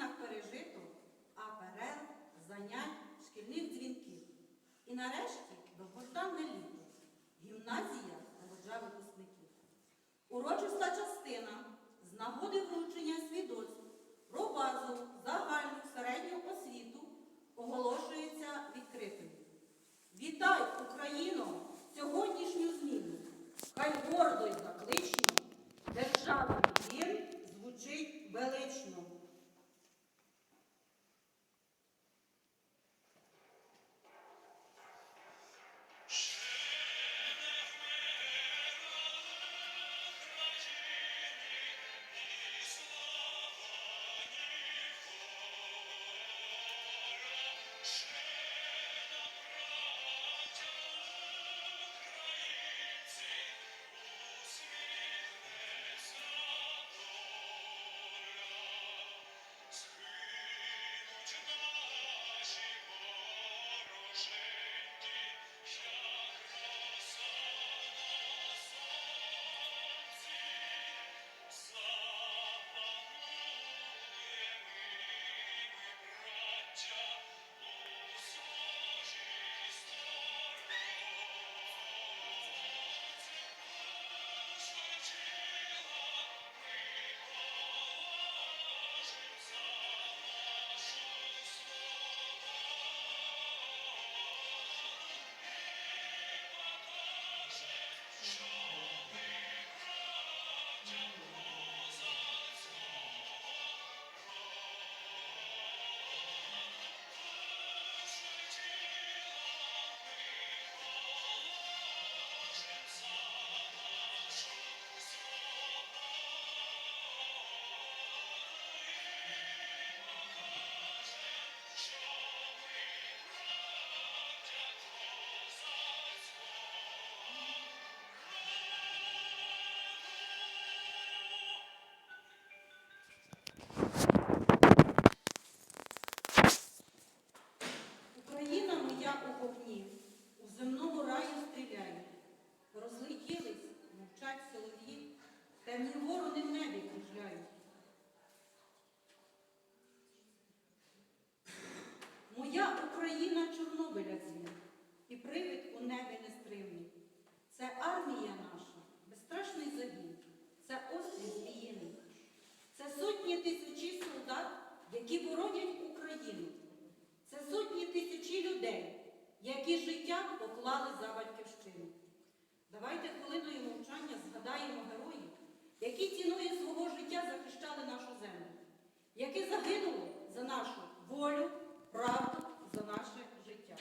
стінах пережито, а перерв, занять, шкільних дзвінків. І нарешті довгожданне літо. Гімназія народжа випускників. Урочиста частина з нагоди вручення свідоцтв про базову, загальну середню освіту оголошується відкритою. Вітай, Україно, сьогоднішню зміну. Хай гордо й заклично Моя Україна Чорнобиля дзвін, і привид у небі нестримний. Це армія наша, безстрашний загін, це острів зміїний. Це сотні тисячі солдат, які боронять Україну. Це сотні тисячі людей, які життя поклали за батьківщину. Давайте хвилиною мовчання згадаємо героїв, які ціною свого життя захищали нашу землю, які загинули за нашу волю, правду, за наше життя.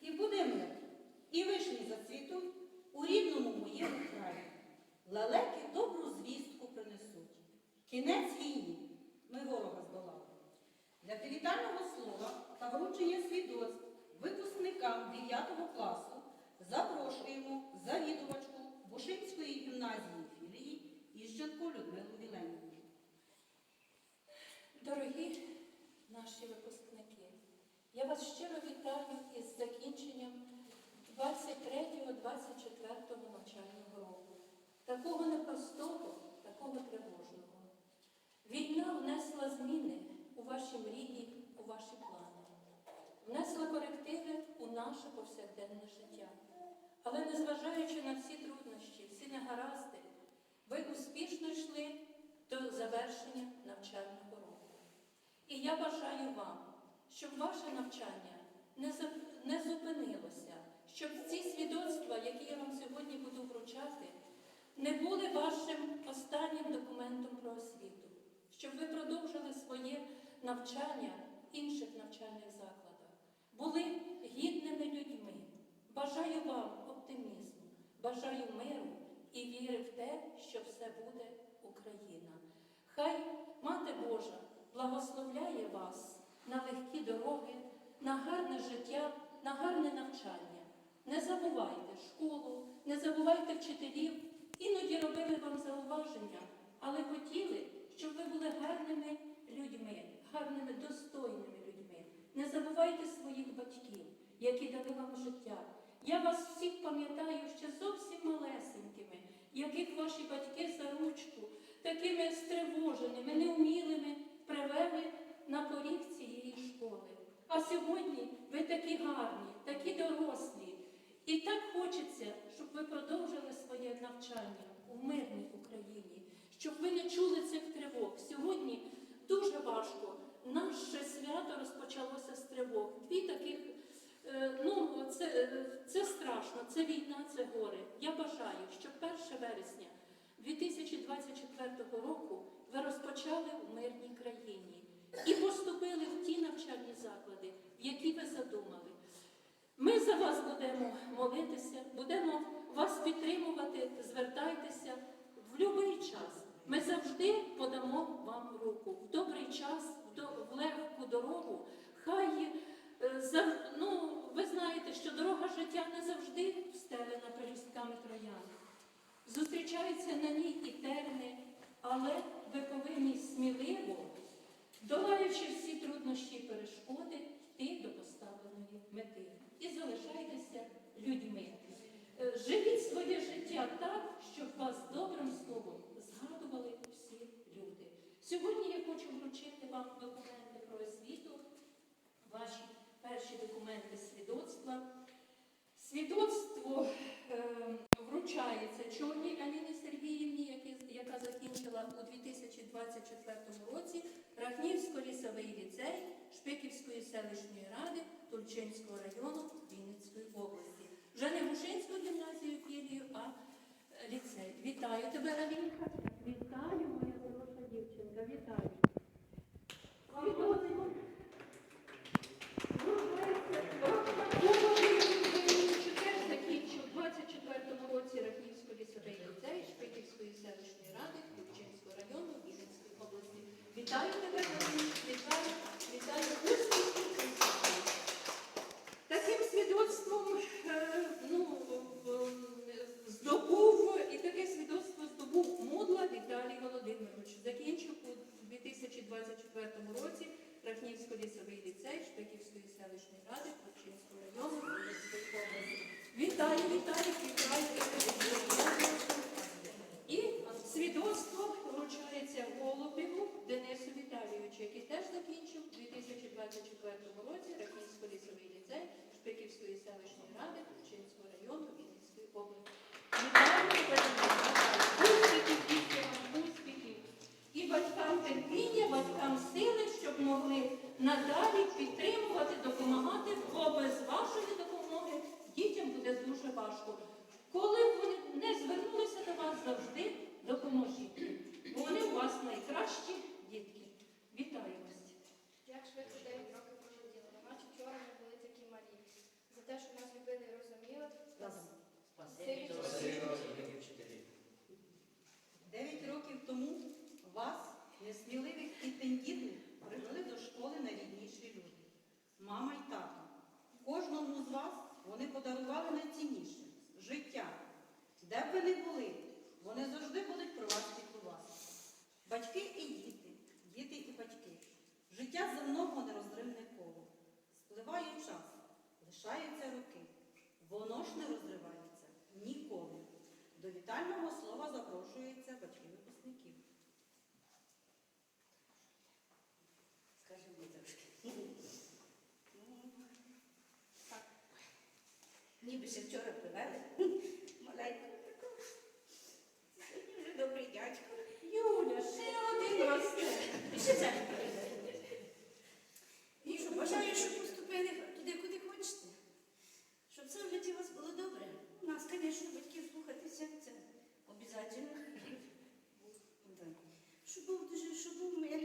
І буде мир, і вишні зацвітуть у рідному моєму краї. Лелеки добру звістку принесуть. Кінець війні ми ворога здолали. Для привітального слова та вручення свідоцтв випускникам 9 класу запрошуємо завідувачку Бушинської гімназії філії Іщенко Людмилу Віленівну. Дорогі наші випускники, я вас щиро вітаю із закінченням 23-24 навчального року. Такого непростого, такого тривожного. Війна внесла зміни у ваші мрії, у ваші плани. внесла корективи у наше повсякденне життя. Але незважаючи на всі труднощі, всі негаразди, ви успішно йшли до завершення навчального року. І я бажаю вам, щоб ваше навчання не, не зупинилося, щоб ці свідоцтва, які я вам сьогодні буду вручати, не були вашим останнім документом про освіту, щоб ви продовжили своє навчання в інших навчальних закладах, були гідними людьми. Бажаю вам оптимізму, бажаю миру і віри в те, що все буде Україна. Хай Мати Божа благословляє вас на легкі дороги, на гарне життя, на гарне навчання. Не забувайте школу, не забувайте вчителів. Іноді робили вам зауваження, але хотіли, щоб ви були гарними людьми, гарними, достойними людьми. Не забувайте своїх батьків, які дали вам життя. Я вас всіх пам'ятаю ще зовсім малесенькими, яких ваші батьки за ручку, такими стривоженими, неумілими привели на поріг цієї школи. А сьогодні ви такі гарні, такі дорослі. І так хочеться, щоб ви продовжили своє навчання у мирній Україні, щоб ви не чули цих тривог. Сьогодні дуже важко. Наше свято розпочалося з тривог. Дві таких, е, ну це, це страшно, це війна, це горе. Я бажаю, щоб 1 вересня 2024 року ви розпочали у мирній країні і поступили в ті навчальні заклади, в які ви задумали. Ми за вас будемо молитися, будемо вас підтримувати, звертайтеся в будь-який час. Ми завжди подамо вам руку в добрий час, в, легку дорогу. Хай е, ну, ви знаєте, що дорога життя не завжди встелена пелюстками троян. Зустрічаються на ній і терни, але ви повинні сміливо, долаючи всі труднощі і перешкоди, йти до поставленої мети. І залишайтеся людьми. Е, Живіть своє життя так, щоб вас добрим словом згадували всі люди. Сьогодні я хочу вручити вам документи про освіту, ваші перші документи свідоцтва. Свідоцтво е, вручається Чорній Аліні Сергіївні, яка закінчила у 2024 році Рахнівсько-лісовий ліцей Шпиківської селищної ради Тульчинського району Вінницької області. Вже не Гушинську гімназію філію, а е, ліцей. Вітаю тебе, Алінка. Вітаю, дівчинка. Вітаю. Свідоцтво закінчив у 24-му році Рахівської лісовий ліцей Шпиківської селищної ради Купчинського району Вінницької області. Вітаю тебе, Вадим, вітаю, вітаю успіхів. успіхів. Таким свідоцтвом е, ну, в- здобув, і таке свідоцтво здобув Мудла Віталій Володимирович. Закінчив у 2024 році Рахнівсько лісовий ліцей Шпиківської селищної ради Купчинського району Вінницької області. Вітаю, вітаю, вітаю. вітаю. І свідоцтво вручається Голубіву Денису Віталійовичу, який теж закінчив у 2024 році Рахівсько лісовий ліцей Шпиківської селищної ради Купчинського району Вінницької області. Вітаю, вітаю. успіхів, дітям, успіхів. І батькам терпіння, батькам сили, щоб могли надалі підтримувати, допомагати, бо без вашої допомоги дітям буде дуже важко. Коли б вони не звернулися до вас, завжди допоможіть. Бо вони у вас найкращі дітки. Вітаю вас. Як швидко 9 років пролетіло, наче вчора ми були такі малі. За те, що нас любили і розуміли, спасибі. ви не були, вони завжди будуть про вас піклувати. Батьки і діти, діти і батьки. Життя за земного нерозривне коло. Спливає час, лишаються руки, Воно ж не розривається ніколи. До вітального слова запрошується батьки випускників. Скажемо трошки. Так. Ніби ще вчора І це привели. Бажаю, щоб поступили туди, куди хочете. Щоб все в житті у вас було добре. У нас, звісно, батьків слухатися це обов'язково. Щоб був дуже, щоб був мир.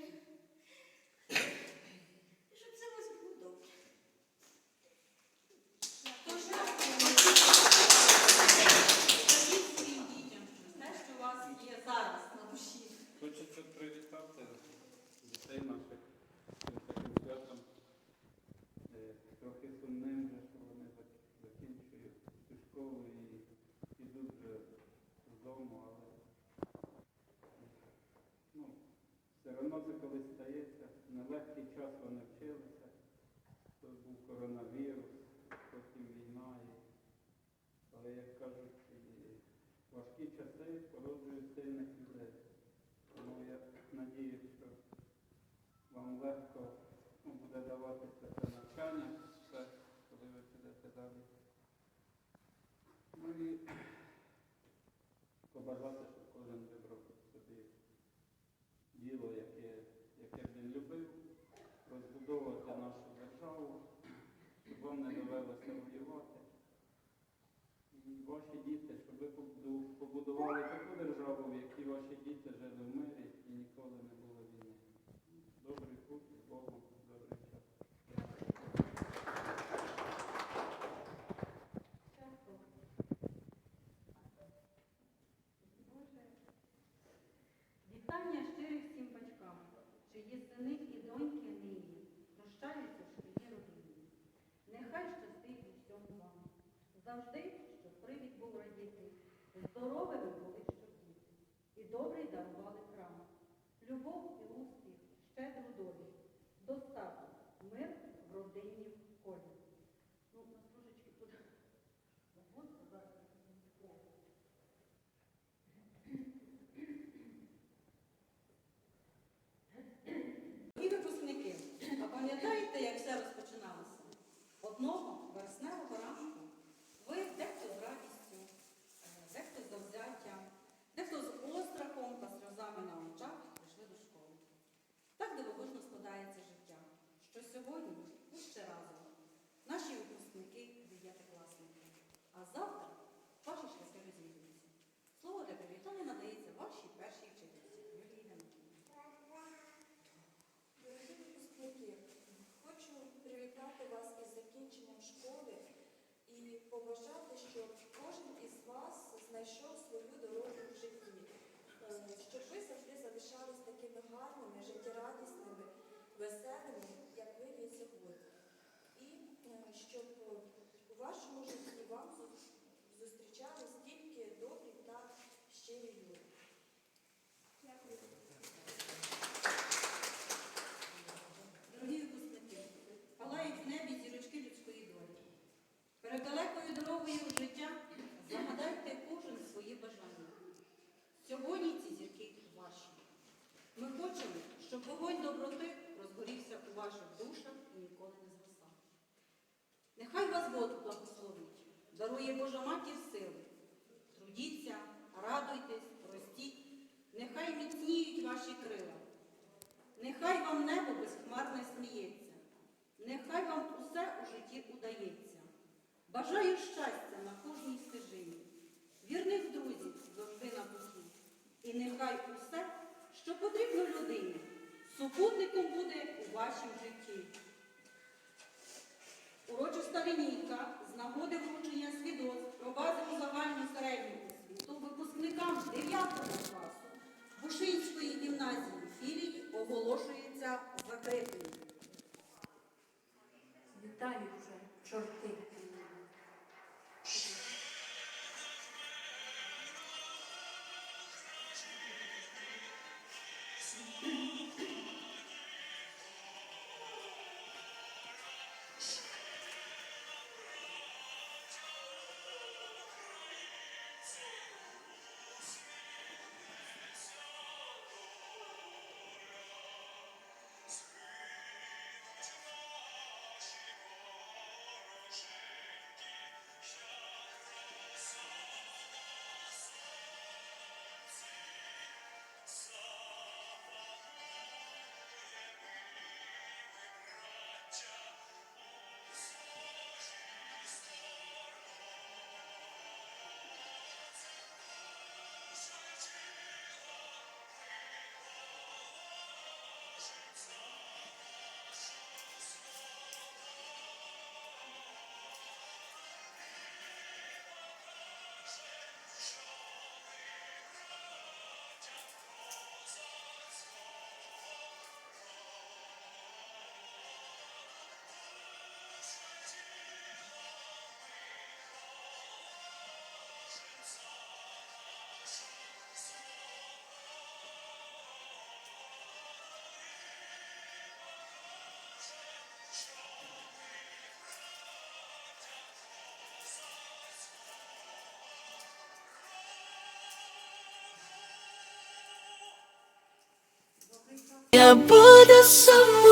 І щоб все у вас було добре. Тож, скажіть своїм дітям, що те, що у вас є зараз на душі. Хочеться привітати дітей наших з таким святом. Е, Трохи сумним, вже, що вони зак- закінчують цю школу і йдуть вже з дому, але ну, все одно це колись стається. Нелегкий час вони вчилися. То був коронавірус, потім війна. І... Але як кажуть, і важкі часи породжують сильних людей. Тому я надіюсь, що легко ну, буде даватися це навчання, все, коли ви підете далі. Ну і побажати, щоб кожен вибрав собі діло, яке, яке він любив, розбудовувати нашу державу, щоб вам не довелося воювати. І ваші діти, щоб ви побудували таку державу, в якій ваші діти жили в мирі і ніколи не було війни. Добрий путь з Богом, добрий час. Вітання щирих всім батькам, чиї сини і доньки нині прощаються в шкільній родині. Нехай щастить у всьому вам. Завжди, щоб привід був радіти, здоровими були щоб діти, і добрий дарували крам. Любов і успіх, щедру долю, достаток, мир в родині в колі. Ну, у нас трошечки тут. От зараз. Дорогі випускники, а пам'ятаєте, як все розпочиналося? Одного вересневого ранку ви дехто з радістю, е, дехто з завзяттям, дехто з острахом та сльозами на очах прийшли до школи. Так дивовижно складається життя, що сьогодні ви ще разом, наші випускники, дев'ятикласники, а завтра ваші шляхи розійдуться. Слово для привітання надається вашій першій вчительці Юлії Геннадіївні. Дорогі випускники, хочу привітати вас із закінченням школи і побажати, щоб кожен із вас знайшов свою дорогу в житті, Е, щоб ви завжди залишались такими гарними, життєрадісними, веселими, як ви є сьогодні. І е, щоб у вашому житті вам зу- зустрічались тільки добрі та щирі люди. Дякую. Дорогі випускники, палають в небі зірочки людської долі. Перед далекою дорогою життя загадайте кожен свої бажання. Сьогодні ці зірки щоб вогонь доброти розгорівся у ваших душах і ніколи не згасав. Нехай вас Бог благословить, дарує Божа матір сили. Трудіться, радуйтесь, ростіть, нехай міцніють ваші крила. Нехай вам небо безхмарне сміється, нехай вам усе у житті удається. Бажаю щастя на кожній стежині, вірних друзів завжди на боку. І нехай усе, що потрібно людині, супутником буде у вашім житті. Урочиста лінійка з нагоди вручення свідоцтв про базову загальну середню освіту випускникам 9 класу Бушинської гімназії філії оголошується закритою. Вітаю вже, чорти. It's not Я буду сама.